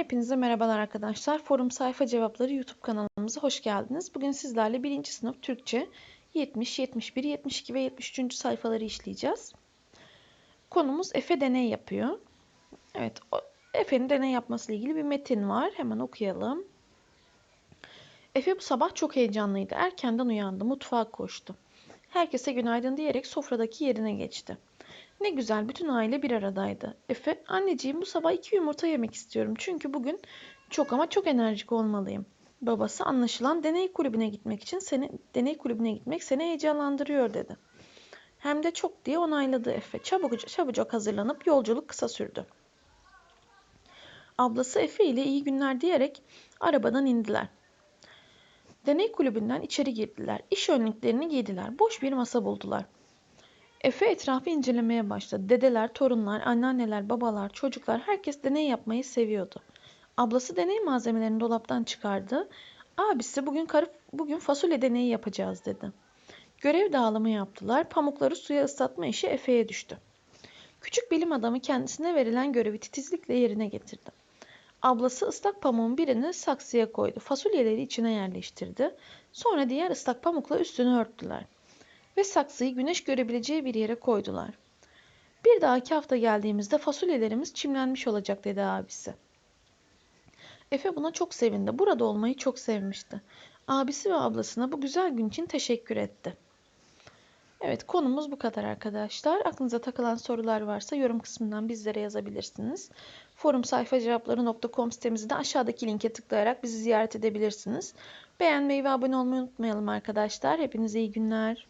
Hepinize merhabalar arkadaşlar. Forum Sayfa Cevapları YouTube kanalımıza hoş geldiniz. Bugün sizlerle 1. sınıf Türkçe 70, 71, 72 ve 73. sayfaları işleyeceğiz. Konumuz Efe deney yapıyor. Evet, Efe'nin deney yapmasıyla ilgili bir metin var. Hemen okuyalım. Efe bu sabah çok heyecanlıydı. Erkenden uyandı, mutfağa koştu. Herkese günaydın diyerek sofradaki yerine geçti. Ne güzel bütün aile bir aradaydı. Efe, anneciğim bu sabah iki yumurta yemek istiyorum. Çünkü bugün çok ama çok enerjik olmalıyım. Babası anlaşılan deney kulübüne gitmek için seni deney kulübüne gitmek seni heyecanlandırıyor dedi. Hem de çok diye onayladı Efe. Çabuk çabucak hazırlanıp yolculuk kısa sürdü. Ablası Efe ile iyi günler diyerek arabadan indiler. Deney kulübünden içeri girdiler. İş önlüklerini giydiler. Boş bir masa buldular. Efe etrafı incelemeye başladı. Dedeler, torunlar, anneanneler, babalar, çocuklar herkes deney yapmayı seviyordu. Ablası deney malzemelerini dolaptan çıkardı. Abisi bugün karı, bugün fasulye deneyi yapacağız dedi. Görev dağılımı yaptılar. Pamukları suya ıslatma işi Efe'ye düştü. Küçük bilim adamı kendisine verilen görevi titizlikle yerine getirdi. Ablası ıslak pamuğun birini saksıya koydu. Fasulyeleri içine yerleştirdi. Sonra diğer ıslak pamukla üstünü örttüler ve saksıyı güneş görebileceği bir yere koydular. Bir dahaki hafta geldiğimizde fasulyelerimiz çimlenmiş olacak dedi abisi. Efe buna çok sevindi. Burada olmayı çok sevmişti. Abisi ve ablasına bu güzel gün için teşekkür etti. Evet konumuz bu kadar arkadaşlar. Aklınıza takılan sorular varsa yorum kısmından bizlere yazabilirsiniz. Forum sayfacevapları.com sitemizi de aşağıdaki linke tıklayarak bizi ziyaret edebilirsiniz. Beğenmeyi ve abone olmayı unutmayalım arkadaşlar. Hepinize iyi günler.